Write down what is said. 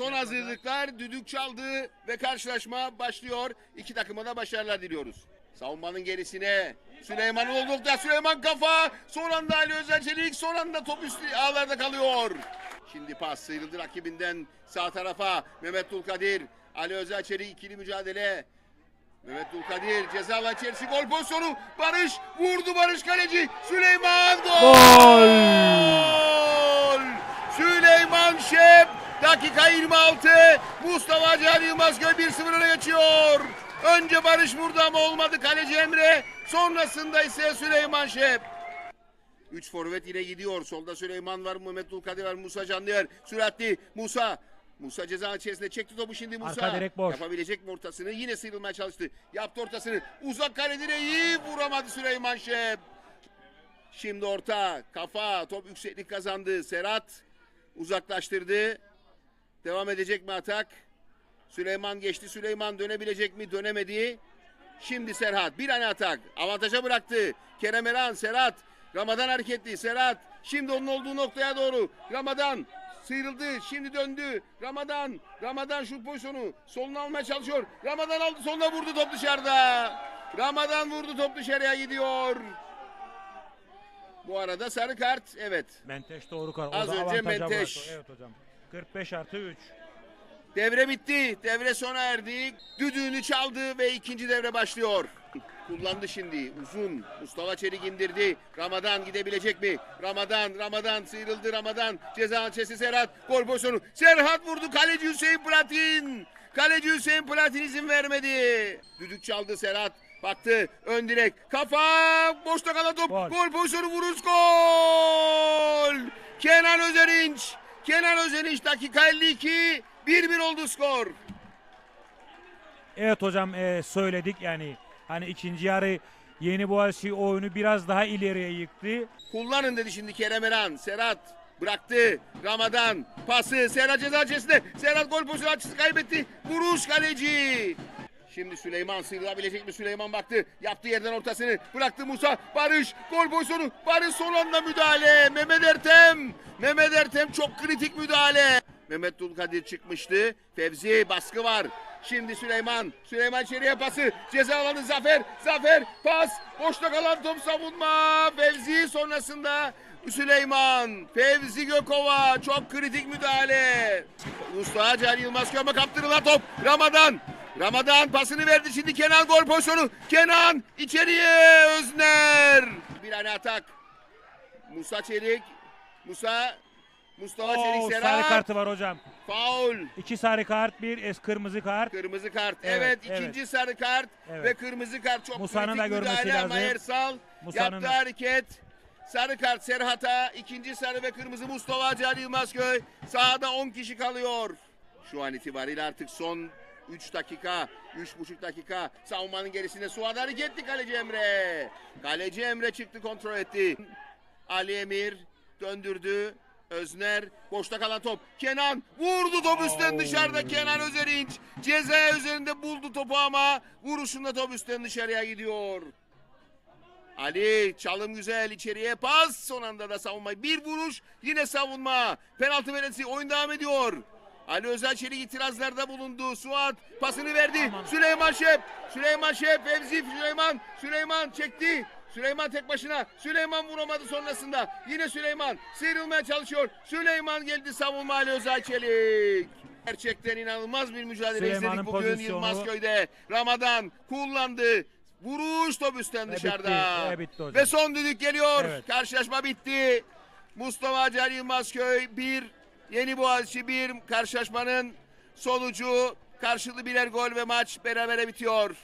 Son hazırlıklar düdük çaldı ve karşılaşma başlıyor. İki takıma da başarılar diliyoruz. Savunmanın gerisine Süleyman oldukça Süleyman kafa. Son anda Ali Özel Çelik son anda top üstü ağlarda kalıyor. Şimdi pas sıyrıldı rakibinden sağ tarafa Mehmet Dulkadir. Ali Özel Çelik ikili mücadele. Mehmet Dulkadir ceza alan içerisi gol pozisyonu. Barış vurdu Barış kaleci. Süleyman gol. Gol! Süleyman Şep dakika 26. Mustafa Can Yılmazköy 1-0 öne geçiyor. Önce Barış vurdu ama olmadı kaleci Emre. Sonrasında ise Süleyman Şep. 3 forvet yine gidiyor. Solda Süleyman var, Mehmet Dulkadir var, Musa Canlıyer. Süratli Musa. Musa ceza içerisinde çekti topu şimdi Musa. Arka direk boş. Yapabilecek mi ortasını? Yine sıyrılmaya çalıştı. Yaptı ortasını. Uzak kale direği vuramadı Süleyman Şep. Şimdi orta, kafa, top yükseklik kazandı. Serhat uzaklaştırdı. Devam edecek mi atak? Süleyman geçti. Süleyman dönebilecek mi? Dönemedi. Şimdi Serhat bir tane atak. Avantaja bıraktı. Kerem Eren, Serhat. Ramazan hareketli. Serhat. Şimdi onun olduğu noktaya doğru. Ramazan sıyrıldı. Şimdi döndü. Ramazan. Ramazan şu pozisyonu. Soluna almaya çalışıyor. Ramazan aldı. Soluna vurdu top dışarıda. Ramazan vurdu top dışarıya gidiyor. Bu arada sarı kart. Evet. Menteş doğru kar. O Az önce Menteş. bıraktı. Evet hocam. 45 artı 3. Devre bitti. Devre sona erdi. Düdüğünü çaldı ve ikinci devre başlıyor. Kullandı şimdi. Uzun. Mustafa Çelik indirdi. Ramadan gidebilecek mi? Ramadan, Ramadan sıyrıldı Ramadan. Ceza alçesi Serhat. Gol pozisyonu. Serhat vurdu. Kaleci Hüseyin Platin. Kaleci Hüseyin Platin izin vermedi. Düdük çaldı Serhat. Baktı ön direk. Kafa boşta kalan top. Gol. Gol pozisyonu vuruş gol. Kenan Özerinç. Kenan Özerinç dakika 52. 1-1 oldu skor. Evet hocam e, söyledik yani hani ikinci yarı Yeni Boğaziçi oyunu biraz daha ileriye yıktı. Kullanın dedi şimdi Kerem Eren. Serhat bıraktı. Ramadan pası Serhat ceza içerisinde. Serhat gol pozisyonu açısı kaybetti. Vuruş kaleci. Şimdi Süleyman sıyrılabilecek mi? Süleyman baktı. Yaptığı yerden ortasını. Bıraktı Musa. Barış. Gol pozisyonu. Barış son anda müdahale. Mehmet Ertem. Mehmet Çok kritik müdahale. Mehmet Dulkadir çıkmıştı. Fevzi baskı var. Şimdi Süleyman. Süleyman içeriye pası. Ceza alanı Zafer. Zafer pas. Boşta kalan top savunma. Fevzi sonrasında Süleyman. Fevzi Gökova. Çok kritik müdahale. Mustafa Can Yılmaz Köme kaptırılan top. Ramadan. Ramadan pasını verdi şimdi Kenan gol pozisyonu. Kenan içeriye Özner. Bir tane atak. Musa Çelik. Musa Mustafa Oo, Çelik sarı Serhat. kartı var hocam. Faul. İki sarı kart, bir es kırmızı kart. Kırmızı kart. Evet, Evet, ikinci sarı kart Evet. ve kırmızı kart çok Musa'nın da görmesi müdahale lazım. Ersal Musa'nın yaptığı da. hareket. Sarı kart Serhat'a, ikinci sarı ve kırmızı Mustafa Can Yılmazköy. Sahada 10 kişi kalıyor. Şu an itibariyle artık son 3 dakika, 3,5 dakika. Savunmanın gerisinde Suat hareketli kaleci Emre. Kaleci Emre çıktı kontrol etti. Ali Emir döndürdü. Özner boşta kalan top. Kenan vurdu top üstten dışarıda. Kenan Özerinç ceza üzerinde buldu topu ama vuruşunda top üstten dışarıya gidiyor. Ali çalım güzel içeriye pas son anda da savunma. Bir vuruş yine savunma. Penaltı verilsi oyun devam ediyor. Ali Özel Çelik itirazlarda bulundu. Suat pasını verdi. Süleyman Şep. Süleyman Şep. Fevzi Süleyman. Süleyman çekti. Süleyman tek başına. Süleyman vuramadı sonrasında. Yine Süleyman sıyrılmaya çalışıyor. Süleyman geldi savunma Ali Özel Çelik. Gerçekten inanılmaz bir mücadele Süleyman'ın izledik bugün pozisyonu. Yılmazköy'de. Ramadan kullandı. Vuruş top üstten Ve dışarıda. bitti, ve bitti hocam. Ve son düdük geliyor. Evet. Karşılaşma bitti. Mustafa Can Yılmazköy 1, Yeni Boğaziçi 1. Karşılaşmanın sonucu karşılıklı birer gol ve maç berabere bitiyor.